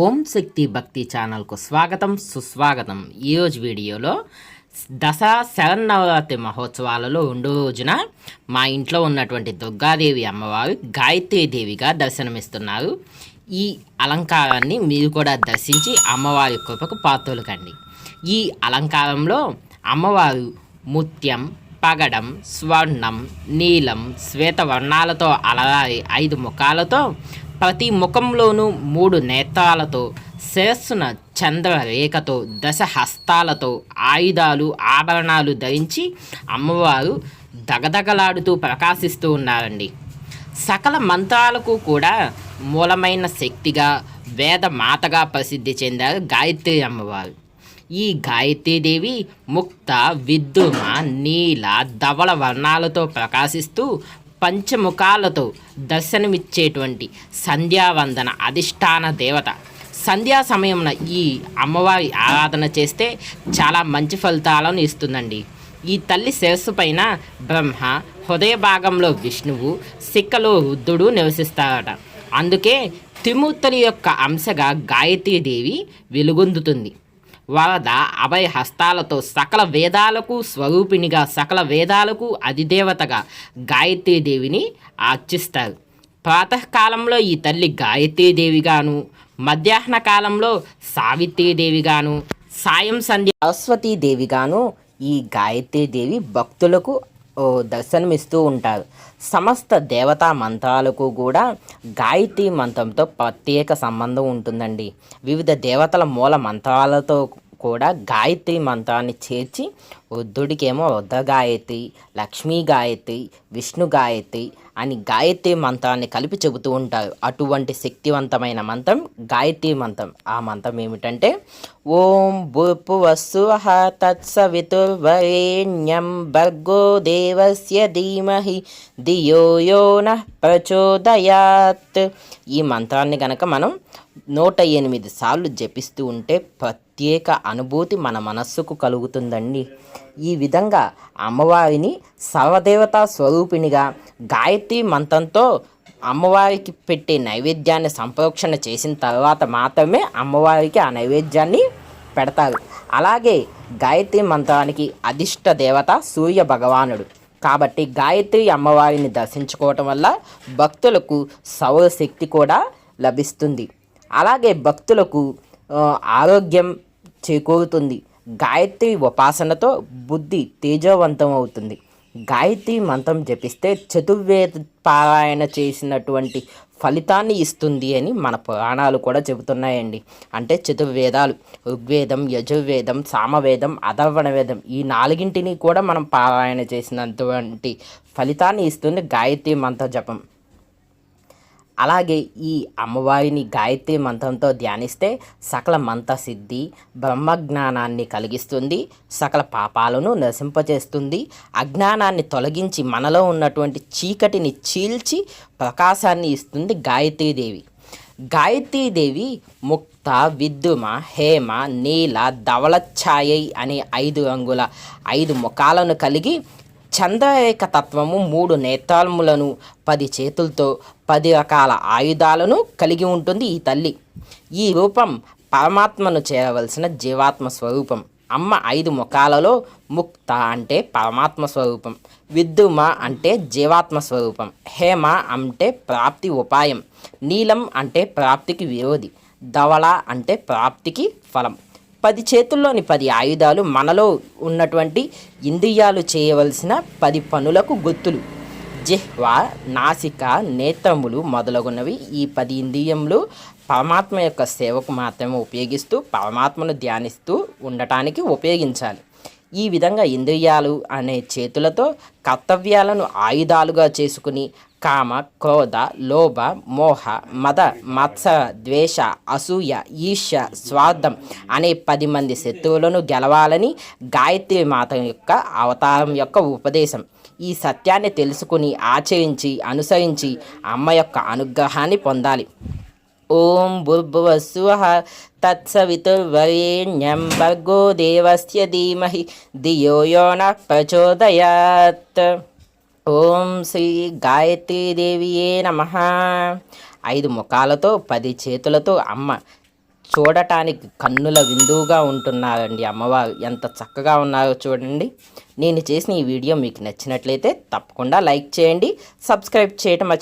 ఓం శక్తి భక్తి ఛానల్కు స్వాగతం సుస్వాగతం. ఈరోజు వీడియోలో దసరా శరన్నవరాత్రి మహోత్సవాలలో రెండో రోజున మా ఇంట్లో ఉన్నటువంటి దుర్గాదేవి అమ్మవారు గాయత్రీదేవిగా దర్శనమిస్తున్నారు. ఈ అలంకారాన్ని మీరు కూడా దర్శించి అమ్మవారి కృపకు పాత్రలు కండి ఈ అలంకారంలో అమ్మవారు ముత్యం పగడం స్వర్ణం నీలం శ్వేత వర్ణాలతో అలరారి ఐదు ముఖాలతో ప్రతి ముఖంలోనూ మూడు నేత్రాలతో శిరస్సున చంద్రరేఖతో దశ హస్తాలతో ఆయుధాలు ఆభరణాలు ధరించి అమ్మవారు దగదగలాడుతూ ప్రకాశిస్తూ ఉన్నారండి. సకల మంత్రాలకు కూడా మూలమైన శక్తిగా వేద మాతగా ప్రసిద్ధి చెందారు గాయత్రి అమ్మవారు. ఈ గాయత్రీదేవి ముక్త విద్యుమ నీల ధవళ వర్ణాలతో ప్రకాశిస్తూ పంచముఖాలతో దర్శనమిచ్చేటువంటి సంధ్యావందన అధిష్టాన దేవత. సంధ్యా సమయమున ఈ అమ్మవారి ఆరాధన చేస్తే చాలా మంచి ఫలితాలను ఇస్తుందండి. ఈ తల్లి శిరస్సు పైన బ్రహ్మ హృదయ భాగంలో విష్ణువు సిక్కలో రుద్రుడు నివసిస్తారట. అందుకే త్రిమూర్తుల యొక్క అంశగా గాయత్రీదేవి వెలుగొందుతుంది. వరద అభయ హస్తాలతో సకల వేదాలకు స్వరూపిణిగా సకల వేదాలకు అధిదేవతగా గాయత్రీదేవిని ఆర్చిస్తారు. ప్రాతకాలంలో ఈ తల్లి గాయత్రీదేవిగాను మధ్యాహ్న కాలంలో సావిత్రీదేవిగాను సాయం సంధ్య సరస్వతీదేవిగాను ఈ గాయత్రీదేవి భక్తులకు దర్శనమిస్తూ ఉంటారు. సమస్త దేవతా మంత్రాలకు కూడా గాయత్రి మంత్రంతో ప్రత్యేక సంబంధం ఉంటుందండి. వివిధ దేవతల మూల మంత్రాలతో కూడా గాయత్రి మంత్రాన్ని చేర్చి వృద్ధుడికేమో వృద్ధ గాయత్రి లక్ష్మీ గాయత్రి విష్ణు గాయత్రి అని గాయత్రి మంత్రాన్ని కలిపి చెబుతూ ఉంటారు. అటువంటి శక్తివంతమైన మంత్రం గాయత్రి మంత్రం. ఆ మంత్రం ఏమిటంటే ఓం భూపు వస్సువహ తత్సవితుర్వరేణ్యం భర్గో దేవస్య ధీమహి ధియో యో ప్రచోదయాత్. ఈ మంత్రాన్ని గనక మనం నూట ఎనిమిది సార్లు జపిస్తూ ఉంటే ప్రత్యేక అనుభూతి మన మనస్సుకు కలుగుతుందండి. ఈ విధంగా అమ్మవారిని సర్వదేవతా స్వరూపిణిగా గాయత్రి మంత్రంతో అమ్మవారికి పెట్టే నైవేద్యాన్ని సంప్రోక్షణ చేసిన తర్వాత మాత్రమే అమ్మవారికి ఆ నైవేద్యాన్ని పెడతారు. అలాగే గాయత్రి మంత్రానికి అధిష్ట దేవత సూర్య భగవానుడు. కాబట్టి గాయత్రి అమ్మవారిని దర్శించుకోవటం వల్ల భక్తులకు సౌరశక్తి కూడా లభిస్తుంది. అలాగే భక్తులకు ఆరోగ్యం చేకూరుతుంది. గాయత్రి ఉపాసనతో బుద్ధి తేజోవంతం అవుతుంది. గాయత్రి మంత్రం జపిస్తే చతుర్వేద పారాయణ చేసినటువంటి ఫలితాన్ని ఇస్తుంది అని మన పురాణాలు కూడా చెబుతున్నాయండి. అంటే చతుర్వేదాలు ఋగ్వేదం యజుర్వేదం సామవేదం అధర్వణ వేదం ఈ నాలుగింటిని కూడా మనం పారాయణ చేసినటువంటి ఫలితాన్ని ఇస్తుంది గాయత్రి మంత్ర జపం. అలాగే ఈ అమ్మవారిని గాయత్రి మంత్రంతో ధ్యానిస్తే సకల మంత సిద్ధి బ్రహ్మజ్ఞానాన్ని కలిగిస్తుంది సకల పాపాలను నశింపచేస్తుంది అజ్ఞానాన్ని తొలగించి మనలో ఉన్నటువంటి చీకటిని చీల్చి ప్రకాశాన్ని ఇస్తుంది గాయత్రీదేవి. గాయత్రీదేవి ముక్త విద్యుమ హేమ నీల ధవళఛాయై అనే ఐదు రంగుల ఐదు ముఖాలను కలిగి చంద్రరేఖ తత్వము మూడు నేత్రాలములను పది చేతులతో పది రకాల ఆయుధాలను కలిగి ఉంటుంది ఈ తల్లి. ఈ రూపం పరమాత్మను చేరవలసిన జీవాత్మ స్వరూపం. అమ్మ ఐదు ముఖాలలో ముక్త అంటే పరమాత్మ స్వరూపం. విద్యుమ అంటే జీవాత్మ స్వరూపం. హేమ అంటే ప్రాప్తి ఉపాయం. నీలం అంటే ప్రాప్తికి విరోధి. ధవళ అంటే ప్రాప్తికి ఫలం. పది చేతుల్లోని పది ఆయుధాలు మనలో ఉన్నటువంటి ఇంద్రియాలు చేయవలసిన పది పనులకు గుర్తులు జిహ్వ నాసిక నేత్రములు మొదలగునవి. ఈ పది ఇంద్రియములు పరమాత్మ యొక్క సేవకు మాత్రమే ఉపయోగిస్తూ పరమాత్మను ధ్యానిస్తూ ఉండటానికి ఉపయోగించాలి. ఈ విధంగా ఇంద్రియాలు అనే చేతులతో కర్తవ్యాలను ఆయుధాలుగా చేసుకుని కామ క్రోధ లోభ మోహ మద మత్సర ద్వేష అసూయ ఈర్ష్య స్వార్థం అనే పది మంది శత్రువులను గెలవాలని గాయత్రి మాత యొక్క అవతారం యొక్క ఉపదేశం. ఈ సత్యాన్ని తెలుసుకుని ఆచరించి అనుసరించి అమ్మ యొక్క అనుగ్రహాన్ని పొందాలి. ఓం భూర్భువస్సువః తత్సవితుర్వరేణ్యం భర్గో దేవస్య ధీమహి ధియో యో ప్రచోదయాత్. ఓం శ్రీ గాయత్రీదేవియే నమ. ఐదు ముఖాలతో పది చేతులతో అమ్మ చూడటానికి కన్నుల విందువుగా ఉంటున్నారండి అమ్మవారు. ఎంత చక్కగా ఉన్నారో చూడండి. నేను చేసిన ఈ వీడియో మీకు నచ్చినట్లయితే తప్పకుండా లైక్ చేయండి. సబ్స్క్రైబ్ చేయటం